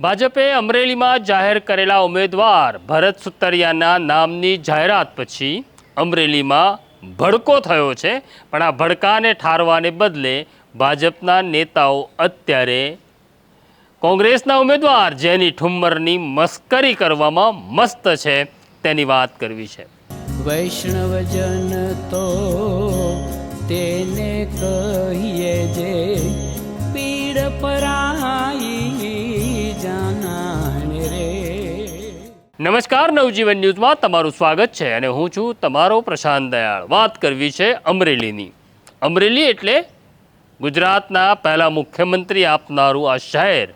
ભાજપે અમરેલીમાં જાહેર કરેલા ઉમેદવાર ભરત સુતરિયાના નામની જાહેરાત પછી અમરેલીમાં ભડકો થયો છે, પણ આ ભડકાને ઠારવાને બદલે ભાજપના નેતાઓ અત્યારે કોંગ્રેસના ઉમેદવાર જેની ઠુમ્મરની મસ્કરી કરવામાં મસ્ત છે, તેની વાત કરવી છે. વૈષ્ણવજન તો તેને કહીએ પીડ પરાઈ નમસ્કાર, નવજીવન ન્યૂઝમાં તમારું સ્વાગત છે અને હું છું તમારો પ્રશાંત દયાળ. વાત કરવી છે અમરેલીની. અમરેલી એટલે ગુજરાતના પહેલા મુખ્યમંત્રી આપનારું આ શહેર.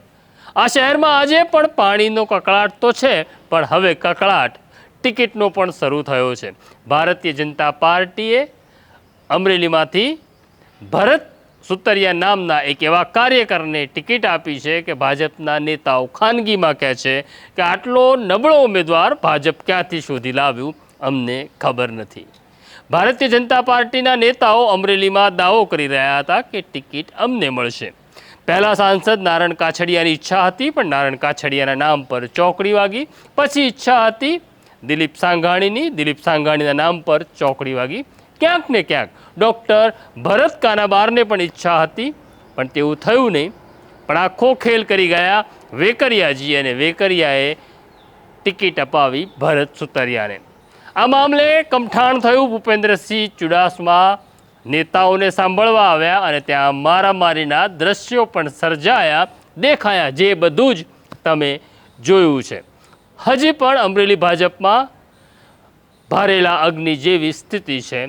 આ શહેરમાં આજે પણ પાણીનો કકળાટ તો છે, પણ હવે કકળાટ ટિકિટનો પણ શરૂ થયો છે. ભારતીય જનતા પાર્ટીએ અમરેલીમાંથી ભરત સુતરિયા નામના એક એવા કાર્યકરને ટિકિટ આપી છે કે ભાજપના નેતાઓ ખાનગીમાં કહે છે કે આટલો નબળો ઉમેદવાર ભાજપ ક્યાંથી શોધી લાવ્યું? અમને ખબર નથી. ભારતીય જનતા પાર્ટીના નેતાઓ અમરેલીમાં દાવો કરી રહ્યા હતા કે ટિકિટ અમને મળશે. પહેલાં સાંસદ નારણ કાછડિયાની ઈચ્છા હતી, પણ નારણ કાછડિયાના નામ પર ચોકડી વાગી. પછી ઈચ્છા હતી દિલીપ સાંઘાણીની, દિલીપ સાંઘાણીના નામ પર ચોકડી વાગી. ક્યાંક ને ક્યાંક ડૉક્ટર ભરત કાનાબારને પણ ઈચ્છા હતી, પણ તેવું થયું નહીં. પણ આખો ખેલ કરી ગયા વેકરિયાજી અને વેકરિયાએ ટિકિટ અપાવી ભરત સુતરિયાને. આ મામલે કમઠાણ થયું ભૂપેન્દ્રસિંહ ચુડાસમા. નેતાઓને સાંભળવા આવ્યા અને ત્યાં મારામારીના દ્રશ્યો પણ સર્જાયા, દેખાયા, જે બધું જ તમે જોયું છે. હજી પણ અમરેલી ભાજપમાં ભારેલા અગ્નિ જેવી સ્થિતિ છે.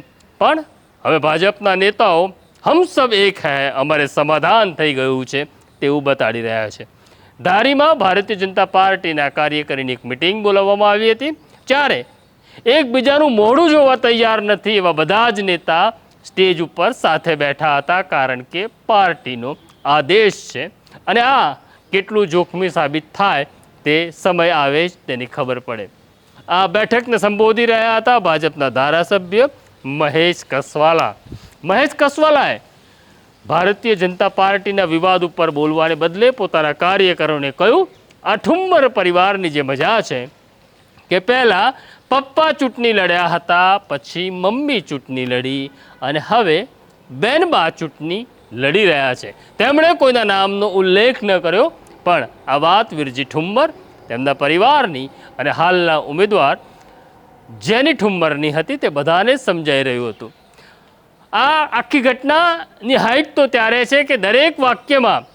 પણ હવે ભાજપના નેતાઓ હમ સબ એક હૈ, અમારે સમાધાન થઈ ગયું છે તેવું બતાડી રહ્યા છે. ધારીમાં ભારતીય જનતા પાર્ટીના કાર્યકરીની એક મિટિંગ બોલાવવામાં આવી હતી ત્યારે એકબીજાનું મોઢું જોવા તૈયાર નથી એવા બધા જ નેતા સ્ટેજ ઉપર સાથે બેઠા હતા, કારણ કે પાર્ટીનો આદેશ છે. અને આ કેટલું જોખમી સાબિત થાય તે સમય આવે જ તેની ખબર પડે. આ બેઠકને સંબોધી રહ્યા હતા ભાજપના ધારાસભ્ય મહેશ કસવાલા. મહેશ કસવાલાએ ભારતીય જનતા પાર્ટીના વિવાદ ઉપર બોલવાને બદલે પોતાના કાર્યકરોને કહ્યું, આ ઠુમ્મર પરિવારની જે મજા છે કે પહેલાં પપ્પા ચૂંટણી લડ્યા હતા, પછી મમ્મી ચૂંટણી લડી અને હવે બેનબા ચૂંટણી લડી રહ્યા છે. તેમણે કોઈના નામનો ઉલ્લેખ ન કર્યો, પણ આ વાત વિરજી ઠુમ્મર તેમના પરિવારની અને હાલના ઉમેદવાર જેની ઠુમ્મરની હતી તે બધાને સમજાઈ રહ્યું હતું. આ આખી ઘટનાની હાઈટ તો ત્યારે છે કે દરેક વાક્યમાં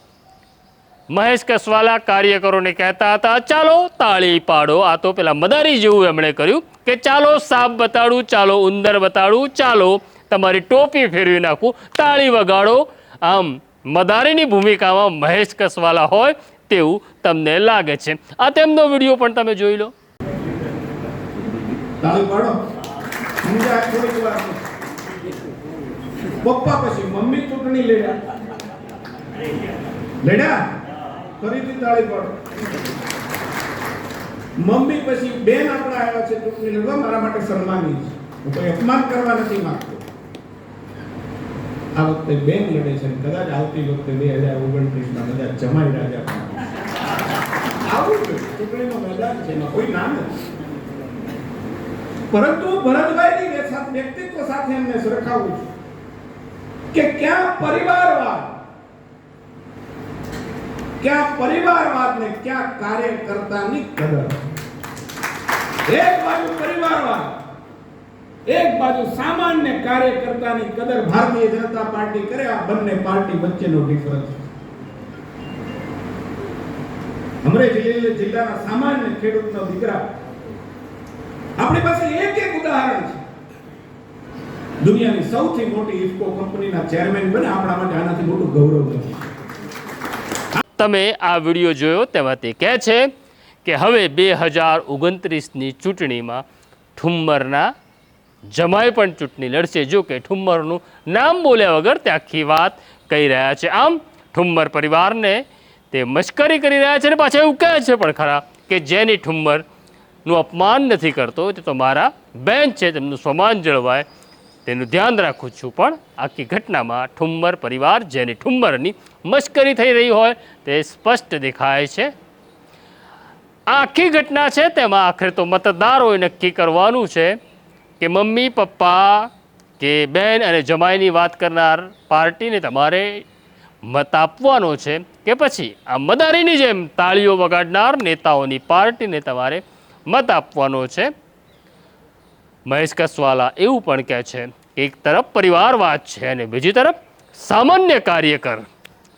મહેશ કસવાલા કાર્યકરોને કહેતા હતા, ચાલો તાળી પાડો. આ તો પેલા મદારી જેવું એમણે કર્યું કે, ચાલો સાપ બતાડું, ચાલો ઉંદર બતાડું, ચાલો તમારી ટોપી ફેરવી નાખું, તાળી વગાડો. આમ મદારીની ભૂમિકામાં મહેશ કસવાલા હોય તેવું તમને લાગે છે. આ તેમનો વીડિયો પણ તમે જોઈ લો. તાળી પાડો. સમજાય થોડીક વાર. પપ્પા પછી મમ્મી ચૂંટણી લડ્યા. લડ્યા? ફરીથી તાળી પાડો. મમ્મી પછી બેન આપણા આવ્યા છે ચૂંટણી લડવા, મારા માટે સન્માની છે. હું કોઈ અપમાન કરવા નથી માંગતો. આ વખતે બેન લડે છે કદાચ આવતી વખતે બે હજાર ઓગણત્રીસમાં કદાચ જમાઈ રાજા આવું ચૂંટણીનો મેદાન છે, એમાં કોઈ ના નથી. પરંતુ ભરતભાઈની વ્યક્તિત્વ સાથે એમને સરખાવું છું કે ક્યાં પરિવારવાદ ક્યાં પરિવારવાદ ને ક્યાં કાર્યકર્તાની કદર. એક બાજુ પરિવારવાદ, એક બાજુ સામાન્ય કાર્યકર્તાની કદર ભારતીય જનતા પાર્ટી કરે, આ બંને પાર્ટી વચ્ચેનો ડિફરન્સ અમરેલી જિલ્લા- જિલ્લાના સામાન્ય ખેડૂતનો દીકરા આપણી પાસે એક એક ઉદાહરણ છે. દુનિયાની સૌથી મોટી ઇફકો કંપનીના ચેરમેન બને, આપણા માટે આનાથી મોટું ગૌરવ નથી. તમે આ વીડિયો જોયો તેમાં તે કહે છે કે હવે બે હજાર ઓગણત્રીસની ચૂંટણીમાં ઠુમ્મરના જમાઈ પણ ચૂંટણી લડશે. જો કે ઠુમ્મરનું નામ બોલ્યા વગર તે આખી વાત કહી રહ્યા છે. આમ, ઠુમ્મર પરિવારને તે મશ્કરી કરી રહ્યા છે અને પાછા એવું કહે છે પણ ખરા કે જેની ઠુમ્મરનું અપમાન નથી કરતો તે તો મારા બેન છે, તેમનું સ્વમાન જળવાય. તેનું ધ્યાન રાખું છું. પણ આખી ઘટનામાં ઠુમ્મર પરિવાર જેની ઠુમ્મરની મશ્કરી થઈ રહી હોય તે સ્પષ્ટ દેખાય છે. આખી ઘટના છે, તેમાં આખરે તો મતદારોએ નક્કી કરવાનું છે કે મમ્મી, પપ્પા કે બહેન અને જમાઈની વાત કરનાર પાર્ટીને તમારે મત આપવાનો છે કે પછી આ મદારીની જેમ તાળીઓ વગાડનાર નેતાઓની પાર્ટીને તમારે મત આપવાનો છે. મહેશ કસવાલા એવું પણ કહે છે, એક તરફ પરિવારવાદ છે અને બીજી તરફ સામાન્ય કાર્યકર.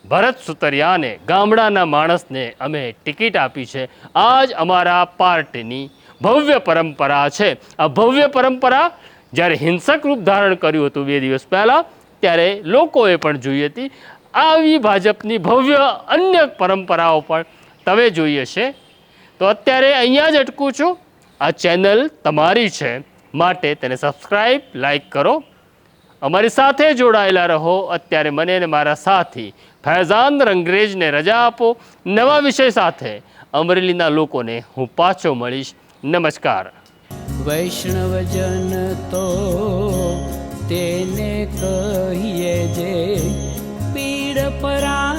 ભરત સુતરિયાને ગામડાના માણસને અમે ટિકિટ આપી છે. આ જ અમારા પાર્ટીની ભવ્ય પરંપરા છે. આ ભવ્ય પરંપરા જ્યારે હિંસક રૂપ ધારણ કર્યું હતું બે દિવસ પહેલાં, ત્યારે લોકોએ પણ જોઈ હતી. આવી ભાજપની ભવ્ય અન્ય પરંપરાઓ પણ તમે જોઈ હશે તો અત્યારે અહીંયા જ અટકું છું. આ ચેનલ તમારી છે માટે તેને સબસ્ક્રાઈબ લાઈક કરો. અમારી સાથે જોડાયેલા રહો. અત્યારે મને અને મારા સાથી ફૈઝાન રંગરેજને રજા આપો. નવા વિષય સાથે અમરેલીના લોકોને હું પાછો મળીશ. નમસ્કાર. વૈષ્ણવજન તો તેને કહીએ જે પીડ પરા